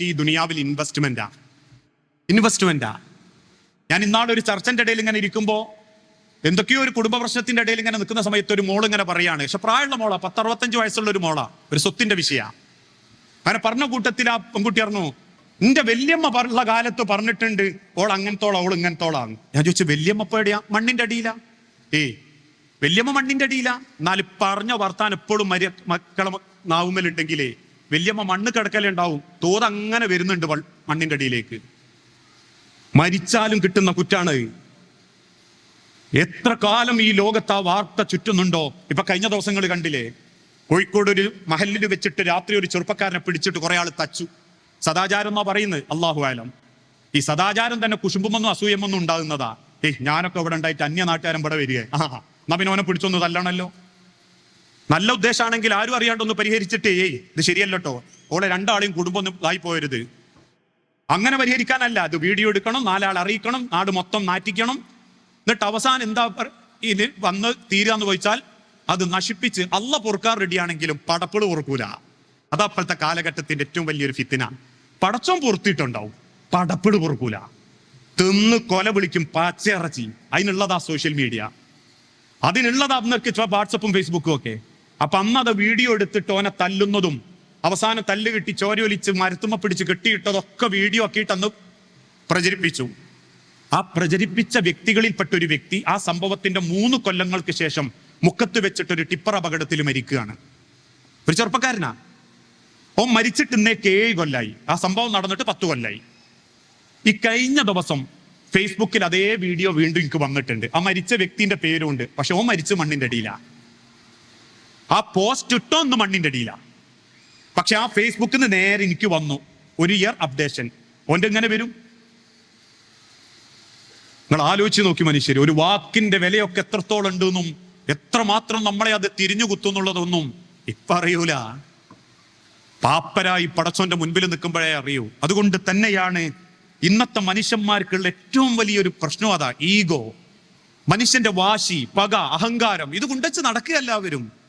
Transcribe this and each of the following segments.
ഈ ദുനിയാവിൽ ഇൻവെസ്റ്റ്മെന്റാ ഇൻവെസ്റ്റ്മെന്റാ ഞാൻ ഇന്നാളെ ഒരു ചർച്ചന്റെ ഇടയിൽ ഇങ്ങനെ ഇരിക്കുമ്പോ എന്തൊക്കെയോ ഒരു കുടുംബ പ്രശ്നത്തിന്റെ ഇടയിൽ ഇങ്ങനെ നിൽക്കുന്ന സമയത്ത് ഒരു മോൾ ഇങ്ങനെ പറയാണ്. പക്ഷെ പ്രായമുള്ള മോളാ പത്തറുപത്തഞ്ച് വയസ്സുള്ള ഒരു മോളാ. ഒരു സ്വത്തിന്റെ വിഷയ. അങ്ങനെ പറഞ്ഞ കൂട്ടത്തിൽ ആ പെൺകുട്ടി പറഞ്ഞു നിന്റെ വല്യമ്മ പറഞ്ഞ കാലത്ത് പറഞ്ഞിട്ടുണ്ട് ഓൾ അങ്ങനത്തോളാ അവൾ ഇങ്ങനത്തോളാന്ന് ഞാൻ ചോദിച്ചു വല്യമ്മ ഇപ്പൊ എവിടെയാ? മണ്ണിന്റെ അടിയിലാ? ഏയ് വല്യമ്മ മണ്ണിന്റെ അടിയിലാ. എന്നാൽ പറഞ്ഞ വർത്താൻ എപ്പോഴും മര്യ മക്കളെ നാവുമ്മലുണ്ടെങ്കിലേ വല്യമ്മ മണ്ണ് കിടക്കലുണ്ടാവും തോത് അങ്ങനെ വരുന്നുണ്ട് മണ്ണിന്റെ അടിയിലേക്ക്. മരിച്ചാലും കിട്ടുന്ന കുറ്റാണ്. എത്ര കാലം ഈ ലോകത്ത് ആ വാർത്ത ചുറ്റുന്നുണ്ടോ? ഇപ്പൊ കഴിഞ്ഞ ദിവസങ്ങൾ കണ്ടില്ലേ? കോഴിക്കോട് ഒരു മഹലിൽ വെച്ചിട്ട് രാത്രി ഒരു ചെറുപ്പക്കാരനെ പിടിച്ചിട്ട് കുറെ ആൾ തച്ചു. സദാചാരം എന്നാ പറയുന്നത്? അള്ളാഹു ആലം ഈ സദാചാരം തന്നെ കുശുമ്പുമെന്നും അസൂയമൊന്നും ഉണ്ടാകുന്നതാ. ഏയ് ഞാനൊക്കെ ഇവിടെ ഉണ്ടായിട്ട് അന്യ നാട്ടുകാരൻ ഇവിടെ വരികയെ. ആ അവനെ പിടിച്ചൊന്ന് തല്ലണല്ലോ? നല്ല ഉദ്ദേശമാണെങ്കിൽ ആരും അറിയാണ്ടൊന്ന് പരിഹരിച്ചിട്ട്. ഏയ് ഇത് ശരിയല്ലട്ടോ. ഓളെ രണ്ടാളെയും കുടുംബം ഒന്നും ആയി പോയരുത്. അങ്ങനെ പരിഹരിക്കാനല്ല. അത് വീഡിയോ എടുക്കണം നാലാൾ അറിയിക്കണം നാട് മൊത്തം നാറ്റിക്കണം എന്നിട്ട് അവസാനം എന്താ ഇത് വന്ന് തീരാന്ന് ചോദിച്ചാൽ അത് നശിപ്പിച്ച് അല്ല പൊറുക്കാൻ റെഡിയാണെങ്കിലും പടപ്പിൾ പൊറുക്കൂല. അതാ അപ്പോഴത്തെ കാലഘട്ടത്തിന്റെ ഏറ്റവും വലിയൊരു ഫിത്തിന. പടച്ചോം പൊറുത്തിട്ടുണ്ടാവും. പടപ്പിൾ പൊറുക്കൂല. തിന്ന് കൊല വിളിക്കും പച്ചയിറച്ചി അതിനുള്ളതാ സോഷ്യൽ മീഡിയ അതിനുള്ളതാ അന്നൊക്കെ വാട്സപ്പും ഫേസ്ബുക്കും ഒക്കെ. അപ്പൊ അന്ന് അത് വീഡിയോ എടുത്തിട്ട് ഓനെ തല്ലുന്നതും അവസാനം തല്ല് കിട്ടി ചോരയൊലിച്ച് മരുത്തുമ്മ പിടിച്ച് കെട്ടിയിട്ടതൊക്കെ വീഡിയോ ആക്കിയിട്ട് അന്ന് പ്രചരിപ്പിച്ചു. ആ പ്രചരിപ്പിച്ച വ്യക്തികളിൽപ്പെട്ട ഒരു വ്യക്തി ആ സംഭവത്തിന്റെ മൂന്ന് കൊല്ലങ്ങൾക്ക് ശേഷം മുക്കത്ത് വെച്ചിട്ട് ഒരു ടിപ്പർ അപകടത്തിൽ മരിക്കുകയാണ്. ഒരു ചെറുപ്പക്കാരനാ. ഓ മരിച്ചിട്ട് ഇന്നേക്ക് ഏഴ് കൊല്ലായി. ആ സംഭവം നടന്നിട്ട് പത്ത് കൊല്ലായി. ഈ കഴിഞ്ഞ ദിവസം ഫേസ്ബുക്കിൽ അതേ വീഡിയോ വീണ്ടും എനിക്ക് വന്നിട്ടുണ്ട്. ആ മരിച്ച വ്യക്തിന്റെ പേരുണ്ട്. പക്ഷെ ഓ മരിച്ചു മണ്ണിന്റെ അടിയിലാ. ആ പോസ്റ്റ് ഇട്ടോ ഒന്ന് മണ്ണിന്റെ അടിയിലാണ് പക്ഷെ ആ ഫേസ്ബുക്കിൽ നിന്ന് നേരെ എനിക്ക് വന്നു ഒരു ഇയർ അപ്ഡേഷൻ ഓന്റെ എങ്ങനെ വരും? നിങ്ങൾ ആലോചിച്ച് നോക്കി മനുഷ്യർ ഒരു വാക്കിന്റെ വിലയൊക്കെ എത്രത്തോളം ഉണ്ടെന്നും എത്രമാത്രം നമ്മളെ അത് തിരിഞ്ഞു കുത്തുന്നുള്ളതൊന്നും ഇപ്പൊ അറിയൂല. പാപ്പരായി പടച്ചോന്റെ മുൻപിൽ നിൽക്കുമ്പോഴേ അറിയൂ. അതുകൊണ്ട് തന്നെയാണ് ഇന്നത്തെ മനുഷ്യന്മാർക്കുള്ള ഏറ്റവും വലിയൊരു പ്രശ്നം അതാ ഈഗോ. മനുഷ്യന്റെ വാശി പക അഹങ്കാരം ഇത് കൊണ്ടുവച്ച് നടക്കുക എല്ലാവരും.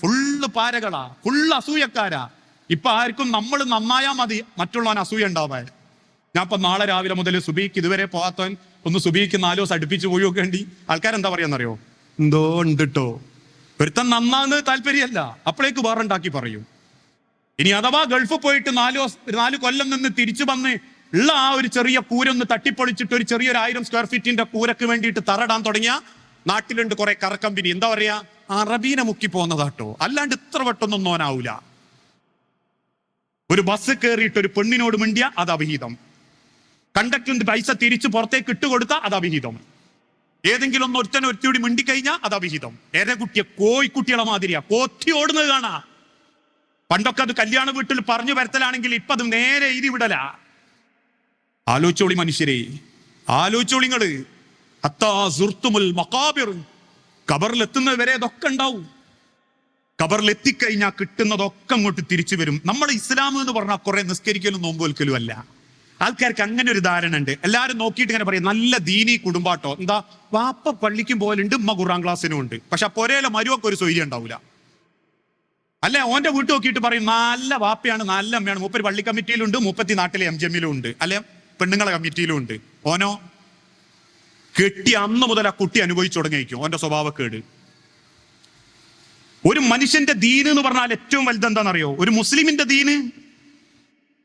ഫുള്ള് പാരകളാ ഫുള്ള് അസൂയക്കാരാ. ഇപ്പൊ ആർക്കും നമ്മൾ നന്നായാ മതി മറ്റുള്ളവൻ അസൂയ ഉണ്ടാവാൻ. ഞാൻ ഇപ്പൊ നാളെ രാവിലെ മുതൽ സുബീക്ക് ഇതുവരെ പോകാത്തവൻ ഒന്ന് സുബീക്ക് നാലോ ദിവസം അടുപ്പിച്ച് പോയി നോക്കേണ്ടി ആൾക്കാരെന്താ പറയാന്നറിയോ? എന്തോ ഉണ്ട് ട്ടോ. ഒരുത്തൻ നന്നാന്ന് താല്പര്യമല്ല അപ്പോഴേക്ക് വേറുണ്ടാക്കി പറയും. ഇനി അഥവാ ഗൾഫ് പോയിട്ട് നാലോ നാല് കൊല്ലം നിന്ന് തിരിച്ചു വന്ന് ഉള്ള ആ ഒരു ചെറിയ കൂരൊന്ന് തട്ടിപ്പൊളിച്ചിട്ട് ഒരു ചെറിയൊരു ആയിരം സ്ക്വയർ ഫീറ്റിന്റെ കൂരക്ക് വേണ്ടിയിട്ട് തറടാൻ തുടങ്ങിയ നാട്ടിലുണ്ട് കുറെ കറക്കമ്പനി എന്താ പറയാ? അറബീനെ മുക്കി പോകുന്നതാട്ടോ അല്ലാണ്ട് ഇത്ര വട്ടൊന്നും നോനാവൂല ഒരു ബസ് കയറിയിട്ട് ഒരു പെണ്ണിനോട് മിണ്ടിയ അത് അവിഹിതം. കണ്ടക്ടറിന്റെ പൈസ തിരിച്ചു പുറത്തേക്ക് ഇട്ടുകൊടുത്ത അത് അവിഹിതം. ഏതെങ്കിലും ഒന്ന് ഒരുത്തനെ ഒരുത്തിയോടി മിണ്ടിക്കഴിഞ്ഞാൽ അത് അവിഹിതം. കുട്ടിയെ കോയിക്കുട്ടികളെ മാതിരിയാ. കോത്തി ഓടുന്നത് കാണാ. പണ്ടൊക്കെ അത് കല്യാണ വീട്ടിൽ പറഞ്ഞു വരത്തലാണെങ്കിൽ ഇപ്പൊ അത് നേരെ എഴുതി വിടലാ. ആലോചിച്ചോളി മനുഷ്യരെ ആലോചിച്ചോളിങ്ങൾ. അത്താ സുർത്തുമുൽ മക്കാബിർ കബറിലെത്തുന്നത് വരെ ഇതൊക്കെ ഉണ്ടാവും. കബറിലെത്തിക്കഴിഞ്ഞാൽ കിട്ടുന്നതൊക്കെ അങ്ങോട്ട് തിരിച്ചു വരും. നമ്മൾ ഇസ്ലാം എന്ന് പറഞ്ഞാൽ കുറെ നിസ്കരിക്കലും നോമ്പൊലിക്കലും അല്ല. ആൾക്കാർക്ക് അങ്ങനെ ഒരു ധാരണ ഉണ്ട്. എല്ലാവരും നോക്കിയിട്ട് ഇങ്ങനെ പറയും നല്ല ദീനി കുടുംബാട്ടോ. എന്താ വാപ്പ പള്ളിക്കും പോലുണ്ട് ഉമ്മ ഖുറാൻ ക്ലാസ്സിനും ഉണ്ട്. പക്ഷെ പൊരയിലെ മരുവൊക്കെ ഒരു സ്വൈര്യം ഉണ്ടാവില്ല അല്ലെ ഓന്റെ വീട്ടു നോക്കിയിട്ട് പറയും നല്ല വാപ്പയാണ് നല്ല അമ്മയാണ് മൂപ്പര് പള്ളി കമ്മിറ്റിയിലുണ്ട് മുപ്പത്തി നാട്ടിലെ എം ജി എമ്മിലും ഉണ്ട്. അല്ലെ? പെണ്ണുങ്ങളെ കമ്മിറ്റിയിലും ഉണ്ട് ഓനോ കെട്ടി അന്ന് മുതൽ ആ കുട്ടി അനുഭവിച്ചു തുടങ്ങിയിരിക്കും. ഓന്റെ സ്വഭാവക്കേട്. ഒരു മനുഷ്യന്റെ ദീന് എന്ന് പറഞ്ഞാൽ ഏറ്റവും വലുത് എന്താണെന്നറിയോ ഒരു മുസ്ലിമിന്റെ ദീന്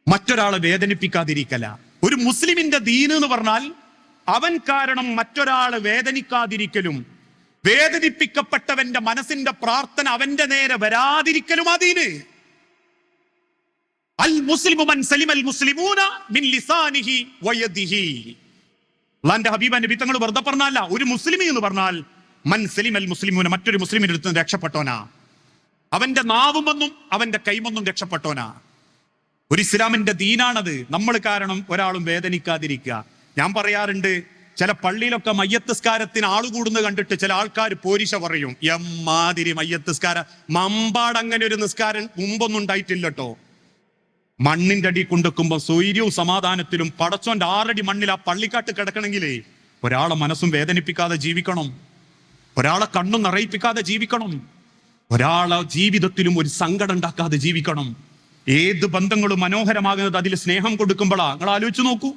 മറ്റൊരാളെ വേദനിപ്പിക്കാതിരിക്കല. ഒരു മുസ്ലിമിന്റെ ദീന് എന്ന് പറഞ്ഞാൽ അവൻ കാരണം മറ്റൊരാളെ വേദനിക്കാതിരിക്കലും വേദനിപ്പിക്കപ്പെട്ടവന്റെ മനസ്സിന്റെ പ്രാർത്ഥന അവന്റെ നേരെ വരാതിരിക്കലും ആ അൽ മുസ്ലിമു മൻ സലിമൽ മുസ്ലിമൂന മിൻ ലിസാനിഹി വയദിഹി അള്ളാന്റെ ഹബീബ് നബി തങ്ങൾ വെറുതെ പറഞ്ഞല്ല ഒരു മുസ്ലിമി എന്ന് പറഞ്ഞാൽ മൻ സലിമൽ മുസ്ലിമൂന മറ്റൊരു മുസ്ലിമിന്റെ അടുത്ത് രക്ഷപ്പെട്ടോനാ അവന്റെ നാവുമെന്നും അവന്റെ കൈമൊന്നും രക്ഷപ്പെട്ടോനാ ഒരു ഇസ്ലാമിന്റെ ദീനാണത്. നമ്മൾ കാരണം ഒരാളും വേദനിക്കാതിരിക്കുക. ഞാൻ പറയാറുണ്ട് ചില പള്ളിയിലൊക്കെ മയ്യത്തസ്കാരത്തിന് ആൾ കൂടുന്നത് കണ്ടിട്ട് ചില ആൾക്കാർ പോരിശ പറയും. എമ്മാതിരി മയ്യത്തസ്കാര. മമ്പാട് അങ്ങനെ ഒരു നിസ്കാരം മുമ്പൊന്നും ഉണ്ടായിട്ടില്ല കേട്ടോ മണ്ണിന്റെ അടി കൊണ്ടുവെക്കുമ്പോ സ്വൈര്യവും സമാധാനത്തിലും പടച്ചോന്റെ ആറടി മണ്ണിൽ ആ പള്ളിക്കാട്ട് കിടക്കണമെങ്കിലേ ഒരാളെ മനസ്സും വേദനിപ്പിക്കാതെ ജീവിക്കണം. ഒരാളെ കണ്ണും നിറയിപ്പിക്കാതെ ജീവിക്കണം. ഒരാളെ ജീവിതത്തിലും ഒരു സങ്കടം ഉണ്ടാക്കാതെ ജീവിക്കണം. ഏത് ബന്ധങ്ങളും മനോഹരമാകുന്നത് അതിൽ സ്നേഹം കൊടുക്കുമ്പോളാ നിങ്ങൾ ആലോചിച്ചു നോക്കൂ.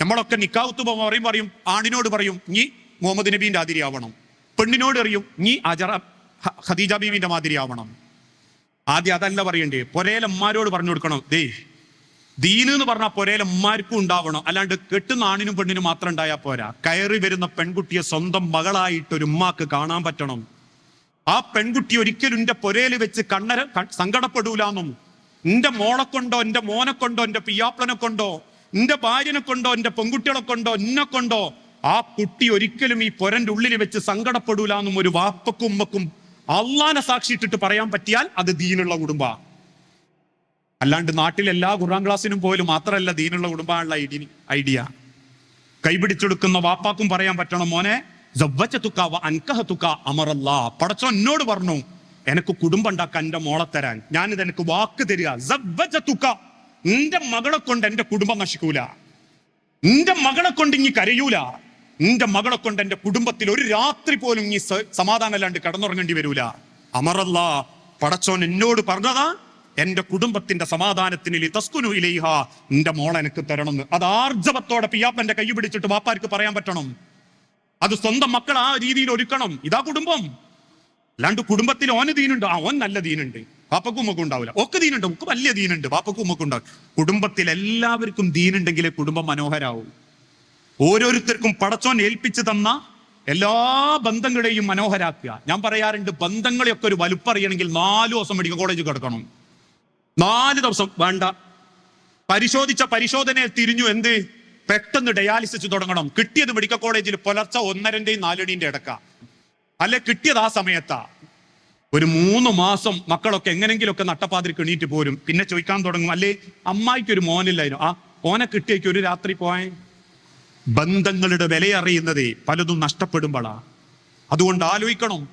നമ്മളൊക്കെ നിക്കാവുത്ത് പറയും പറയും ആണിനോട് പറയും നീ മുഹമ്മദ് നബീന്റെ ആതിരി ആവണം. പെണ്ണിനോട് അറിയും നീ അജറ ഖദീജ മാതിരി ആവണം. ആദ്യം അതല്ല പറയണ്ടേ? പൊരേലമ്മാരോട് പറഞ്ഞു കൊടുക്കണം. ദേ ദീന് എന്ന് പറഞ്ഞാൽ പൊരേലമ്മാർക്കും ഉണ്ടാവണം. അല്ലാണ്ട് കെട്ടുന്ന ആണിനും പെണ്ണിനും മാത്രം ഉണ്ടായാൽ പോരാ. കയറി വരുന്ന പെൺകുട്ടിയെ സ്വന്തം മകളായിട്ട് ഒരു ഉമ്മാക്ക് കാണാൻ പറ്റണം. ആ പെൺകുട്ടി ഒരിക്കലും എന്റെ പൊരയിൽ വെച്ച് കണ്ണര സങ്കടപ്പെടൂലെന്നും. എന്റെ മോളെ കൊണ്ടോ എന്റെ മോനെ കൊണ്ടോ എന്റെ പിയാപ്പളനെ കൊണ്ടോ എന്റെ ഭാര്യനെ കൊണ്ടോ എന്റെ പെൺകുട്ടികളെ കൊണ്ടോ എന്നെ കൊണ്ടോ ആ കുട്ടി ഒരിക്കലും ഈ പൊരന്റെ ഉള്ളിൽ വെച്ച് സങ്കടപ്പെടൂലെന്നും ഒരു വാപ്പക്കും ഉമ്മക്കും അള്ളാനെ സാക്ഷിയിട്ടിട്ട് പറയാൻ പറ്റിയാൽ അത് ദീനുള്ള കുടുംബ. അല്ലാണ്ട് നാട്ടിൽ എല്ലാ ഖുർആൻ ക്ലാസ്സിനും പോലും മാത്രമല്ല ദീനുള്ള കുടുംബമാണുള്ള ഐഡി ഐഡിയ. കൈപിടിച്ചെടുക്കുന്ന വാപ്പാക്കും പറയാൻ പറ്റണം മോനെ? പടച്ചോ എന്നോട് പറഞ്ഞു എനിക്ക് കുടുംബം ഉണ്ടാക്കാൻ എന്റെ മോളെ തരാൻ. ഞാനിത് എനിക്ക് വാക്ക് തരിക. എന്റെ മകളെ കൊണ്ട് എന്റെ കുടുംബം നശിക്കൂല. എന്റെ മകളെ കൊണ്ട് ഇനി കരയൂല. നിന്റെ മകളെ കൊണ്ട് എന്റെ കുടുംബത്തിൽ ഒരു രാത്രി പോലും നീ സമാധാനം സമാധാനമല്ലാണ്ട് കടന്നുറങ്ങേണ്ടി വരൂല. അമറല്ല പടച്ചോൻ എന്നോട് പറഞ്ഞതാ എന്റെ കുടുംബത്തിന്റെ സമാധാനത്തിന് തസ്കുനു ഇലൈഹ നിന്റെ മോൾ എനിക്ക് തരണമെന്ന്. അത് ആർജവത്തോടെ പിയാപ്പന്റെ കൈ പിടിച്ചിട്ട് വാപ്പാർക്ക് പറയാൻ പറ്റണം. അത് സ്വന്തം മക്കൾ ആ രീതിയിൽ ഒരുക്കണം. ഇതാ കുടുംബം. അല്ലാണ്ട് കുടുംബത്തിൽ ഓന് ദീനുണ്ട്. ആ ഓൻ നല്ല ദീനുണ്ട്. പാപ്പക്കും ഉമ്മക്കും ഉണ്ടാവില്ല. ഒക്കെ ദീനുണ്ട്. ഉക്ക് വലിയ ദീനുണ്ട്. പാപ്പക്കും ഉമ്മക്കും ഉണ്ടാവും കുടുംബത്തിൽ എല്ലാവർക്കും ദീനുണ്ടെങ്കിലേ കുടുംബം മനോഹരാവും. ഓരോരുത്തർക്കും പടച്ചോൻ ഏൽപ്പിച്ചു തന്ന എല്ലാ ബന്ധങ്ങളെയും മനോഹരാക്കുക. ഞാൻ പറയാറുണ്ട് ബന്ധങ്ങളെയൊക്കെ ഒരു വലുപ്പറിയണമെങ്കിൽ നാല് ദിവസം മെഡിക്കൽ കോളേജിൽ കിടക്കണം. നാല് ദിവസം വേണ്ട. പരിശോധിച്ച പരിശോധനയിൽ തിരിഞ്ഞു എന്ത്? പെട്ടെന്ന് ഡയാലിസിസ് തുടങ്ങണം. കിട്ടിയത് മെഡിക്കൽ കോളേജിൽ പുലർച്ചെ ഒന്നരന്റെയും നാലടിന്റെ ഇടക്ക അല്ലെ കിട്ടിയത് ആ സമയത്താ. ഒരു മൂന്ന് മാസം മക്കളൊക്കെ എങ്ങനെങ്കിലുമൊക്കെ നട്ടപ്പാതിരിക്ക് എണീറ്റ് പോരും. പിന്നെ ചോദിക്കാൻ തുടങ്ങും. അല്ലേ അമ്മായിക്ക് ഒരു മോനില്ലായിരുന്നു. ആ ഓനെ കിട്ടിയേക്ക് ഒരു രാത്രി പോയ. ബന്ധങ്ങളുടെ വിലയറിയുന്നത് പലതും നഷ്ടപ്പെടുമ്പോളാ. അതുകൊണ്ട് ആലോചിക്കണം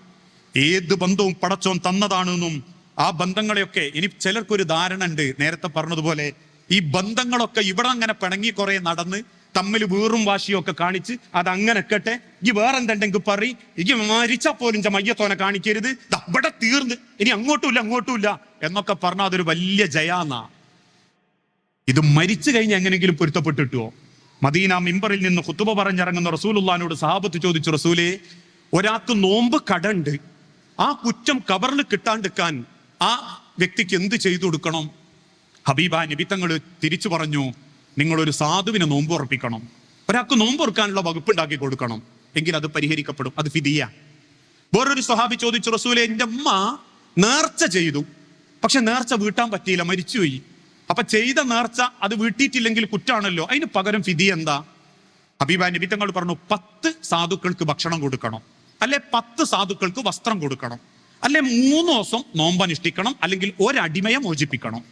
ഏത് ബന്ധവും പടച്ചോൻ തന്നതാണെന്നും ആ ബന്ധങ്ങളെയൊക്കെ ഇനി ചിലർക്കൊരു ധാരണ ഉണ്ട് നേരത്തെ പറഞ്ഞതുപോലെ ഈ ബന്ധങ്ങളൊക്കെ ഇവിടെ അങ്ങനെ പിണങ്ങി കുറെ നടന്ന് തമ്മിൽ വീറും വാശിയും ഒക്കെ കാണിച്ച് അത് അങ്ങനെ കെട്ടെ ഈ വേറെന്തുണ്ടെങ്കിൽ പറി ഈ മരിച്ചാ പോലും മയ്യത്തോനെ കാണിക്കരുത്. ഇവിടെ തീർന്ന്. ഇനി അങ്ങോട്ടുമില്ല അങ്ങോട്ടുമില്ല എന്നൊക്കെ പറഞ്ഞാൽ അതൊരു വലിയ ജയാന്നാ. ഇത് മരിച്ചു കഴിഞ്ഞ് എങ്ങനെങ്കിലും പൊരുത്തപ്പെട്ടിട്ടുവോ? മദീന മിമ്പറിൽ നിന്ന് കുത്തുബ പറഞ്ഞിറങ്ങുന്ന റസൂലുള്ളാനോട് സഹാബത്ത് ചോദിച്ചു റസൂലേ ഒരാൾക്ക് നോമ്പ് കടണ്ട് ആ കുറ്റം കബറിൽ കിട്ടാണ്ടിക്കാൻ ആ വ്യക്തിക്ക് എന്ത് ചെയ്തു കൊടുക്കണം? ഹബീബ നിബിത്തങ്ങൾ തിരിച്ചു പറഞ്ഞു നിങ്ങളൊരു സാധുവിനെ നോമ്പ് ഉറപ്പിക്കണം. ഒരാൾക്ക് നോമ്പ് ഉറക്കാനുള്ള വകുപ്പുണ്ടാക്കി കൊടുക്കണം. എങ്കിൽ അത് പരിഹരിക്കപ്പെടും. അത് ഫിദിയ. വേറൊരു സ്വഹാബി ചോദിച്ചു റസൂലെ എന്റെ അമ്മ നേർച്ച ചെയ്തു. പക്ഷെ നേർച്ച വീട്ടാൻ പറ്റിയില്ല മരിച്ചുപോയി. അപ്പൊ ചെയ്ത നേർച്ച അത് വീട്ടിയിട്ടില്ലെങ്കിൽ കുറ്റാണല്ലോ. അതിന് പകരം വിധി എന്താ? ഹബീബ നബി തങ്ങൾ പറഞ്ഞു പത്ത് സാധുക്കൾക്ക് ഭക്ഷണം കൊടുക്കണം. അല്ലെ പത്ത് സാധുക്കൾക്ക് വസ്ത്രം കൊടുക്കണം. അല്ലെ മൂന്ന് ദിവസം നോമ്പനുഷ്ഠിക്കണം അല്ലെങ്കിൽ ഒരടിമയെ മോചിപ്പിക്കണം.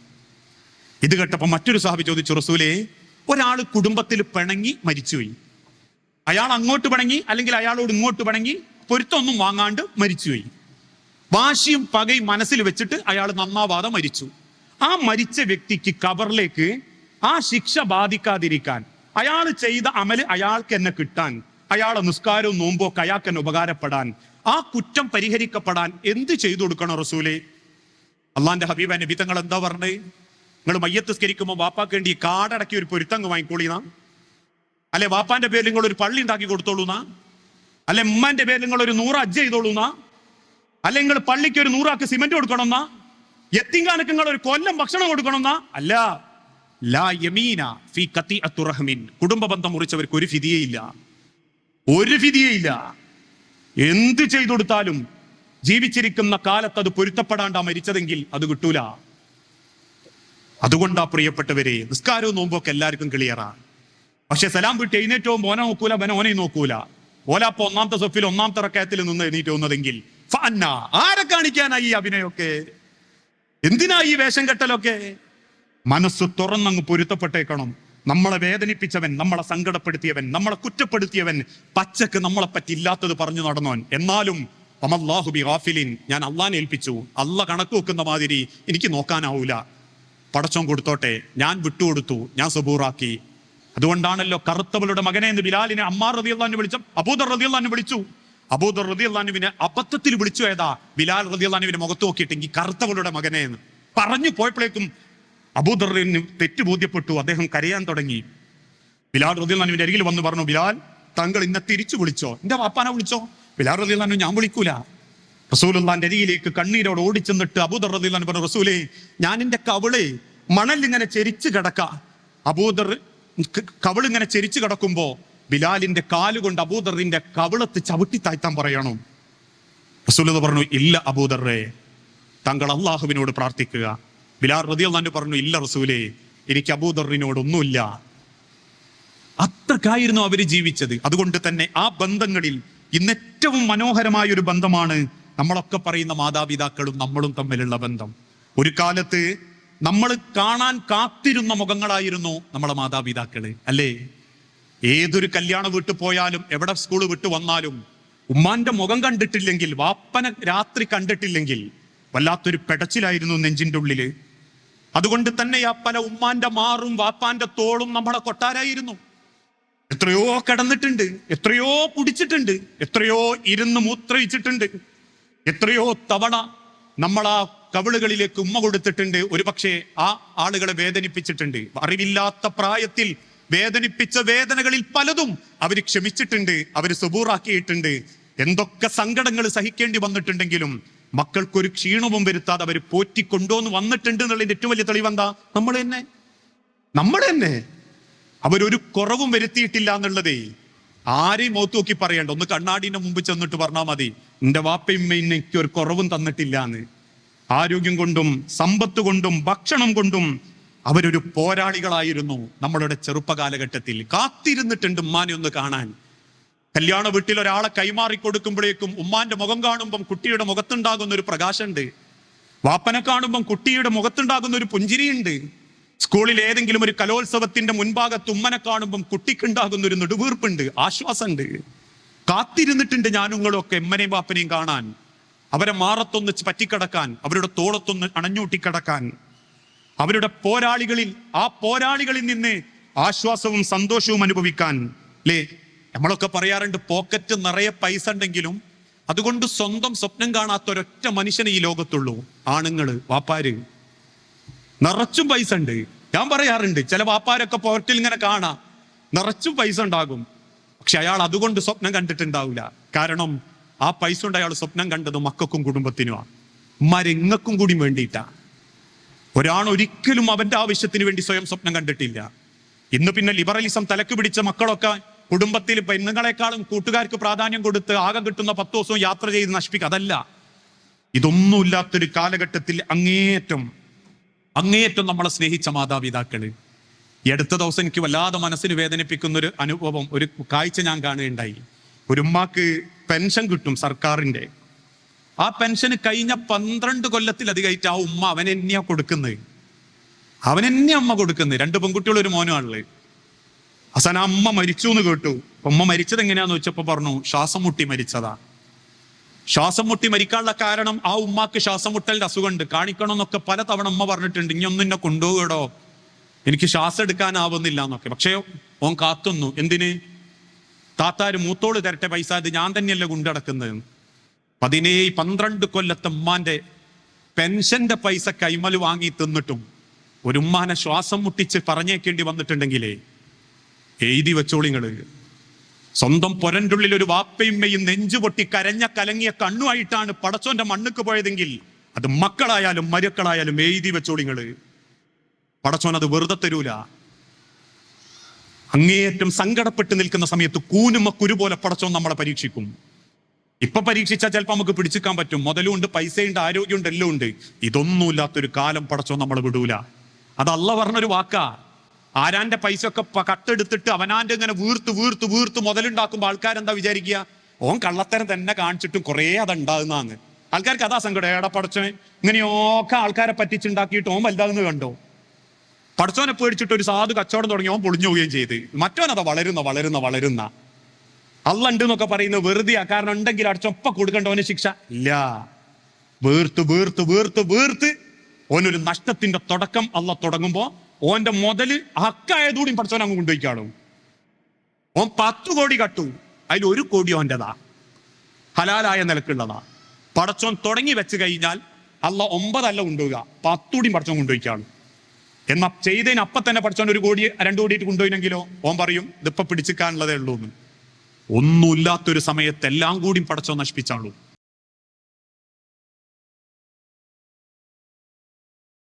ഇത് കേട്ടപ്പോ മറ്റൊരു സാഹബി ചോദിച്ചു റസൂലേ ഒരാൾ കുടുംബത്തിൽ പിണങ്ങി മരിച്ചുപോയി. അയാൾ അങ്ങോട്ട് പിണങ്ങി അല്ലെങ്കിൽ അയാളോട് ഇങ്ങോട്ട് പിണങ്ങി പൊരുത്തൊന്നും വാങ്ങാണ്ട് മരിച്ചുപോയി. വാശിയും പകയും മനസ്സിൽ വെച്ചിട്ട് അയാൾ നന്നാവാതെ മരിച്ചു. ആ മരിച്ച വ്യക്തിക്ക് കബറിലേക്ക് ആ ശിക്ഷ ബാധിക്കാതിരിക്കാൻ അയാൾ ചെയ്ത അമൽ അയാൾക്ക് എന്നെ കിട്ടാൻ അയാളെ നിസ്കാരവും നോമ്പോ അയാൾക്ക് എന്നെ ഉപകാരപ്പെടാൻ ആ കുറ്റം പരിഹരിക്കപ്പെടാൻ എന്ത് ചെയ്തു കൊടുക്കണം റസൂലെ? അള്ളാന്റെ ഹബീബ നബി തങ്ങൾ എന്താ പറഞ്ഞത് നിങ്ങൾ മയ്യത്ത് സ്കരിക്കുമ്പോൾ വാപ്പാക്ക് വേണ്ടി കാടടക്കി ഒരു പൊരുത്തങ്ങ് വാങ്ങിക്കോളിന്നാ അല്ലെ വാപ്പാന്റെ പേരിൽ നിങ്ങൾ ഒരു പള്ളി ഉണ്ടാക്കി കൊടുത്തോളൂന്നാ? അല്ലെ ഉമ്മാന്റെ പേരിൽ നിങ്ങൾ ഒരു നൂറ് അജ്ജ ചെയ്തോളൂന്നാ? അല്ലെ നിങ്ങൾ പള്ളിക്ക് ഒരു നൂറാക്ക് സിമന്റ് കൊടുക്കണമെന്നാ? എത്തിങ്കാനക്ക് നിങ്ങൾ ഒരു കൊല്ലം ഭക്ഷണം കൊടുക്കണമെന്നാ? അല്ല. ലാ യമീന ഫി കത്തി അത്തുറഹ്മിൻ കുടുംബ ബന്ധം മുറിച്ചവർക്ക് ഒരു ഫിതിയയില്ല ഒരു ഫിതിയയില്ല എന്ത് ചെയ്തു കൊടുത്താലും ജീവിച്ചിരിക്കുന്ന കാലത്ത് അത് പൊരുത്തപ്പെടാണ്ടാ മരിച്ചതെങ്കിൽ അത് കിട്ടൂല. അതുകൊണ്ടാ പ്രിയപ്പെട്ടവരെ നിസ്കാരവും നോമ്പൊക്കെ എല്ലാവർക്കും ക്ലിയറാണ്. പക്ഷെ സലാം വിട്ട് എഴുന്നേറ്റവും ഓന നോക്കൂല ബന ഓനെ നോക്കൂല. ഓലാപ്പ ഒന്നാമത്തെ സൊഫിൽ ഒന്നാമത്തെ റക്കയത്തിൽ നിന്ന് എഴുന്നേറ്റ് വന്നതെങ്കിൽ. ആരെ കാണിക്കാനായി ഈ അഭിനയൊക്കെ എന്തിനാ ഈ വേഷം കെട്ടലൊക്കെ? മനസ്സ് തുറന്നങ്ങ് പൊരുത്തപ്പെട്ടേക്കണം. നമ്മളെ വേദനിപ്പിച്ചവൻ നമ്മളെ സങ്കടപ്പെടുത്തിയവൻ നമ്മളെ കുറ്റപ്പെടുത്തിയവൻ പച്ചക്ക് നമ്മളെ പറ്റി ഇല്ലാത്തത് പറഞ്ഞു നടന്നോൻ എന്നാലും അമല്ലാഹുബി ഗാഫിലിൻ ഞാൻ അള്ളാനെ ഏൽപ്പിച്ചു. അല്ല കണക്ക് വെക്കുന്ന മാതിരി എനിക്ക് നോക്കാനാവൂല. പടച്ചോൻ കൊടുത്തോട്ടെ ഞാൻ വിട്ടുകൊടുത്തു ഞാൻ സബൂറാക്കി. അതുകൊണ്ടാണല്ലോ കറുത്തവളുടെ മകനെ എന്ന് ബിലാലിനെ അമ്മാർ റതിയുള്ള വിളിച്ചു അബൂദർ റതിയുള്ള വിളിച്ചു. അബൂദർ റതി അള്ളാനുവിനെ അബദ്ധത്തിൽ വിളിച്ചു പോയതാ. ബിലാൽ റതി അള്ളാനുവിനെ മുഖത്ത് നോക്കിയിട്ടെങ്കിൽ കറുത്തവളുടെ മകനെ എന്ന്. പറഞ്ഞു പോയപ്പോഴേക്കും അബൂദറിന് തെറ്റ് ബോധ്യപ്പെട്ടു. അദ്ദേഹം കരയാൻ തുടങ്ങി. ബിലാൽ റതി അള്ളാനുവിന്റെ അരികിൽ വന്ന് പറഞ്ഞു ബിലാൽ താങ്കൾ ഇന്നെ തിരിച്ചു വിളിച്ചോ? എന്റെ വാപ്പാനെ വിളിച്ചോ? ബിലാൽ റതി അള്ളാനു ഞാൻ വിളിക്കൂല. റസൂലുള്ളാന്റെ അരിയിലേക്ക് കണ്ണീരോട് ഓടിച്ചെന്നിട്ട് അബൂദർ റതി അള്ളാൻ പറഞ്ഞു റസൂലേ ഞാൻ എന്റെ കവിളെ മണൽ ഇങ്ങനെ ചെരിച്ചു കിടക്ക. അബൂദർ കവിളിങ്ങനെ ചെരിച്ചു കിടക്കുമ്പോ ബിലാലിന്റെ കാലുകൊണ്ട് അബൂദറിന്റെ കവിളത്ത് ചവിട്ടി താഴ്ത്താൻ പറയണം. റസൂലത് പറഞ്ഞു ഇല്ല അബൂദറേ താങ്കൾ അള്ളാഹുവിനോട് പ്രാർത്ഥിക്കുക. ബിലാൽ റതി പറഞ്ഞു ഇല്ല റസൂലേ എനിക്ക് അബൂദറിനോട് ഒന്നുമില്ല അത്രക്കായിരുന്നു അവർ ജീവിച്ചത്. അതുകൊണ്ട് തന്നെ ആ ബന്ധങ്ങളിൽ ഇന്ന് ഏറ്റവും മനോഹരമായ ഒരു ബന്ധമാണ് നമ്മളൊക്കെ പറയുന്ന മാതാപിതാക്കളും നമ്മളും തമ്മിലുള്ള ബന്ധം. ഒരു കാലത്ത് നമ്മൾ കാണാൻ കാത്തിരുന്ന മുഖങ്ങളായിരുന്നു നമ്മളെ മാതാപിതാക്കൾ അല്ലേ? ഏതൊരു കല്യാണം വിട്ടു പോയാലും എവിടെ സ്കൂൾ വിട്ടു വന്നാലും ഉമ്മാന്റെ മുഖം കണ്ടിട്ടില്ലെങ്കിൽ വാപ്പന രാത്രി കണ്ടിട്ടില്ലെങ്കിൽ വല്ലാത്തൊരു പെടച്ചിലായിരുന്നു നെഞ്ചിന്റെ ഉള്ളിൽ. അതുകൊണ്ട് തന്നെ ആ പല ഉമ്മാന്റെ മാറും വാപ്പാന്റെ തോളും നമ്മളെ കൊട്ടാരായിരുന്നു. എത്രയോ കിടന്നിട്ടുണ്ട് എത്രയോ കുടിച്ചിട്ടുണ്ട് എത്രയോ ഇരുന്ന് മൂത്രയിച്ചിട്ടുണ്ട്. എത്രയോ തവണ നമ്മൾ ആ കവിളുകളിലേക്ക് ഉമ്മ കൊടുത്തിട്ടുണ്ട്. ഒരുപക്ഷെ ആ ആളുകളെ വേദനിപ്പിച്ചിട്ടുണ്ട്. അറിവില്ലാത്ത പ്രായത്തിൽ വേദനിപ്പിച്ച വേദനകളിൽ പലതും അവർ ക്ഷമിച്ചിട്ടുണ്ട് അവർ സുബൂറാക്കിയിട്ടുണ്ട്. എന്തൊക്കെ സങ്കടങ്ങൾ സഹിക്കേണ്ടി വന്നിട്ടുണ്ടെങ്കിലും മക്കൾക്കൊരു ക്ഷീണവും വരുത്താതെ അവർ പോറ്റിക്കൊണ്ടോന്ന് വന്നിട്ടുണ്ട് എന്നുള്ളതിന്റെ ഏറ്റവും വലിയ തെളിവെന്താ നമ്മൾ തന്നെ. നമ്മൾ തന്നെ. അവരൊരു കുറവും വരുത്തിയിട്ടില്ല എന്നുള്ളതേ. ആരെയും മോത്ത് നോക്കി പറയണ്ട. ഒന്ന് കണ്ണാടിന്റെ മുമ്പ് ചെന്നിട്ട് പറഞ്ഞാൽ മതി. എന്റെ വാപ്പയും എനിക്ക് ഒരു കുറവും തന്നിട്ടില്ല എന്ന് ആരോഗ്യം കൊണ്ടും സമ്പത്ത് കൊണ്ടും ഭക്ഷണം കൊണ്ടും അവരൊരു പോരാളികളായിരുന്നു നമ്മളുടെ ചെറുപ്പകാലഘട്ടത്തിൽ. കാത്തിരുന്നിട്ടുണ്ട് ഉമ്മാനെ ഒന്ന് കാണാൻ. കല്യാണ വീട്ടിൽ ഒരാളെ കൈമാറി കൊടുക്കുമ്പോഴേക്കും ഉമ്മാന്റെ മുഖം കാണുമ്പം കുട്ടിയുടെ മുഖത്തുണ്ടാകുന്ന ഒരു പ്രകാശമുണ്ട്. വാപ്പനെ കാണുമ്പം കുട്ടിയുടെ മുഖത്തുണ്ടാകുന്ന ഒരു പുഞ്ചിരിയുണ്ട്. സ്കൂളിൽ ഏതെങ്കിലും ഒരു കലോത്സവത്തിന്റെ മുൻഭാഗത്ത് ഉമ്മനെ കാണുമ്പം കുട്ടിക്കുണ്ടാകുന്ന ഒരു നെടുവീർപ്പുണ്ട് ആശ്വാസമുണ്ട്. കാത്തിരുന്നിട്ടുണ്ട് ഞാനുങ്ങളും ഒക്കെ എമ്മനെയും വാപ്പനെയും കാണാൻ. അവരെ മാറത്തൊന്ന് പറ്റിക്കിടക്കാൻ അവരുടെ തോളത്തൊന്ന് അണഞ്ഞൂട്ടിക്കിടക്കാൻ. അവരുടെ പോരാളികളിൽ ആ പോരാളികളിൽ നിന്ന് ആശ്വാസവും സന്തോഷവും അനുഭവിക്കാൻ അല്ലേ നമ്മളൊക്കെ പറയാറുണ്ട് പോക്കറ്റ് നിറയെ പൈസ ഉണ്ടെങ്കിലും അതുകൊണ്ട് സ്വന്തം സ്വപ്നം കാണാത്ത ഒരൊറ്റ മനുഷ്യനെ ഈ ലോകത്തുള്ളൂ. ആണുങ്ങൾ വാപ്പാര്. നിറച്ചും പൈസ ഉണ്ട്. ഞാൻ പറയാറുണ്ട് ചില വാപ്പാരൊക്കെ പോർട്ടിൽ ഇങ്ങനെ കാണാം. നിറച്ചും പൈസ ഉണ്ടാകും. പക്ഷെ അയാൾ അതുകൊണ്ട് സ്വപ്നം കണ്ടിട്ടുണ്ടാവില്ല. കാരണം ആ പൈസ കൊണ്ട് അയാൾ സ്വപ്നം കണ്ടത് മക്കൾക്കും കുടുംബത്തിനുമാണ് മരങ്ങൾക്കും കൂടി വേണ്ടിയിട്ടാ. ഒരാൾ ഒരിക്കലും അവന്റെ ആവശ്യത്തിന് വേണ്ടി സ്വയം സ്വപ്നം കണ്ടിട്ടില്ല. ഇന്ന് പിന്നെ ലിബറലിസം തലക്ക് പിടിച്ച മക്കളൊക്കെ കുടുംബത്തിൽ പെണ്ണുങ്ങളെക്കാളും കൂട്ടുകാർക്ക് പ്രാധാന്യം കൊടുത്ത് ആകെ കിട്ടുന്ന പത്ത് ദിവസവും യാത്ര ചെയ്ത് നശിപ്പിക്കുക അതല്ല. ഇതൊന്നുമില്ലാത്തൊരു കാലഘട്ടത്തിൽ അങ്ങേയറ്റം അങ്ങേയറ്റം നമ്മളെ സ്നേഹിച്ച മാതാപിതാക്കൾ. ഈ അടുത്ത ദിവസം എനിക്ക് വല്ലാതെ മനസ്സിന് വേദനിപ്പിക്കുന്ന ഒരു അനുഭവം ഒരു കാഴ്ച ഞാൻ കാണുകയുണ്ടായി. ഒരു ഉമ്മാക്ക് പെൻഷൻ കിട്ടും സർക്കാരിന്റെ ആ പെൻഷന് കഴിഞ്ഞ പന്ത്രണ്ട് കൊല്ലത്തിലധികമായിട്ട് ആ ഉമ്മ അവൻ എന്നെയാ കൊടുക്കുന്നത്? അവൻ എന്നെ അമ്മ കൊടുക്കുന്നത്? രണ്ട് പെൺകുട്ടികളും ഒരു മോനുമാണുള്ളത് അവസാനം അമ്മ മരിച്ചു എന്ന് കേട്ടു. ഉമ്മ മരിച്ചത് എങ്ങനെയാന്ന് വെച്ചപ്പോ പറഞ്ഞു ശ്വാസം മുട്ടി മരിച്ചതാ. ശ്വാസം മുട്ടി മരിക്കാനുള്ള കാരണം ആ ഉമ്മാക്ക് ശ്വാസം മുട്ടലിന്റെ അസുഖമുണ്ട്. കാണിക്കണം എന്നൊക്കെ പല തവണ ഉമ്മ പറഞ്ഞിട്ടുണ്ട്. ഇനി ഒന്നും കൊണ്ടുപോകടോ? എനിക്ക് ശ്വാസം എടുക്കാനാവുന്നില്ല എന്നൊക്കെ പക്ഷേ ഓൻ കാത്തുന്നു. എന്തിന്? താത്താര് മൂത്തോൾ തരട്ടെ പൈസ ഇത് ഞാൻ തന്നെയല്ലേ കൊണ്ടടക്കുന്നത് പതിനേഴ് പന്ത്രണ്ട് കൊല്ലത്തെ ഉമ്മാന്റെ പെൻഷന്റെ പൈസ കൈമൽ വാങ്ങി തിന്നിട്ടും ഒരു ഉമ്മാനെ ശ്വാസം മുട്ടിച്ച് പറഞ്ഞേക്കേണ്ടി വന്നിട്ടുണ്ടെങ്കിലേ എഴുതി വെച്ചോളിങ്ങൾ സ്വന്തം പൊരന്റുള്ളിൽ ഒരു വാപ്പയുമ്മയും നെഞ്ചു പൊട്ടി കരഞ്ഞ കലങ്ങിയ കണ്ണുമായിട്ടാണ് പടച്ചോന്റെ മണ്ണുക്ക് പോയതെങ്കിൽ അത് മക്കളായാലും മരുക്കളായാലും എഴുതി വെച്ചോളിങ്ങൾ പടച്ചോൻ അത് വെറുതെ തരൂല. അങ്ങേയറ്റം സങ്കടപ്പെട്ട് നിൽക്കുന്ന സമയത്ത് കൂനുമ കുരു പോലെ പടച്ചോൻ നമ്മളെ പരീക്ഷിക്കും. ഇപ്പൊ പരീക്ഷിച്ചാൽ ചിലപ്പോൾ നമുക്ക് പിടിച്ചിക്കാൻ പറ്റും. മുതലുണ്ട് പൈസയുണ്ട് ആരോഗ്യമുണ്ട് എല്ലാം ഉണ്ട് ഇതൊന്നുമില്ലാത്തൊരു കാലം പടച്ചോ നമ്മൾ വിടൂല. അത് അല്ല പറഞ്ഞൊരു വാക്കാ. ആരാന്റെ പൈസ ഒക്കെ കട്ടെടുത്തിട്ട് അവനാന്റെ ഇങ്ങനെ വീർത്ത് വീർത്ത് വീർത്ത് മുതലുണ്ടാക്കുമ്പോൾ ആൾക്കാരെന്താ വിചാരിക്കുക? ഓൻ കള്ളത്തരം തന്നെ കാണിച്ചിട്ടും കുറേ അതുണ്ടാകുന്നാന്ന് ആൾക്കാർക്ക് അതാ സങ്കടം. ഏടാ പടച്ചോൻ ഇങ്ങനെയൊക്കെ ആൾക്കാരെ പറ്റിച്ചുണ്ടാക്കിയിട്ട് ഓൻ വലുതാകുന്ന കണ്ടോ? പടച്ചോനെ പേടിച്ചിട്ട് ഒരു സാധു കച്ചവടം തുടങ്ങി ഓൻ പൊളിഞ്ഞു പോവുകയും ചെയ്ത്. മറ്റോനതാ വളരുന്ന വളരുന്ന വളരുന്ന. അല്ല ഉണ്ട് എന്നൊക്കെ പറയുന്നത് വെറുതെ കാരണം ഉണ്ടെങ്കിൽ അടച്ചൊപ്പ കൊടുക്കണ്ടവന് ശിക്ഷ ഇല്ല. വീർത്ത് വീർത്ത് വീർത്ത് വീർത്ത്. ഓനൊരു നഷ്ടത്തിന്റെ തുടക്കം അള്ള തുടങ്ങുമ്പോ ഓന്റെ മുതൽ ഹക്കായതുകൂടി പഠിച്ചവൻ അങ്ങ് കൊണ്ടുപോയിക്കാളും ഓൻ പത്ത് കോടി കട്ടു. അതിൽ ഒരു കോടി ഓന്റെതാ ഹലാലായ നിലക്കുള്ളതാ. പടച്ചോൻ തുടങ്ങി വെച്ച് കഴിഞ്ഞാൽ അല്ല ഒമ്പതല്ല കൊണ്ടുപോവുക. പത്തുകൂടി പടച്ചോൻ കൊണ്ടുപോയിക്കാളും എന്നാ ചെയ്തതിന് അപ്പൊ തന്നെ പടച്ചോൻ ഒരു കോടി രണ്ടു കോടിയിട്ട് കൊണ്ടുപോയിനെങ്കിലോ? ഓൻ പറയും ഇതിപ്പൊ പിടിച്ചിക്കാനുള്ളതേ ഉള്ളൂ എന്ന് ഒന്നുമില്ലാത്തൊരു സമയത്ത് എല്ലാം കൂടി പടച്ചോ നശിപ്പിച്ചാളൂ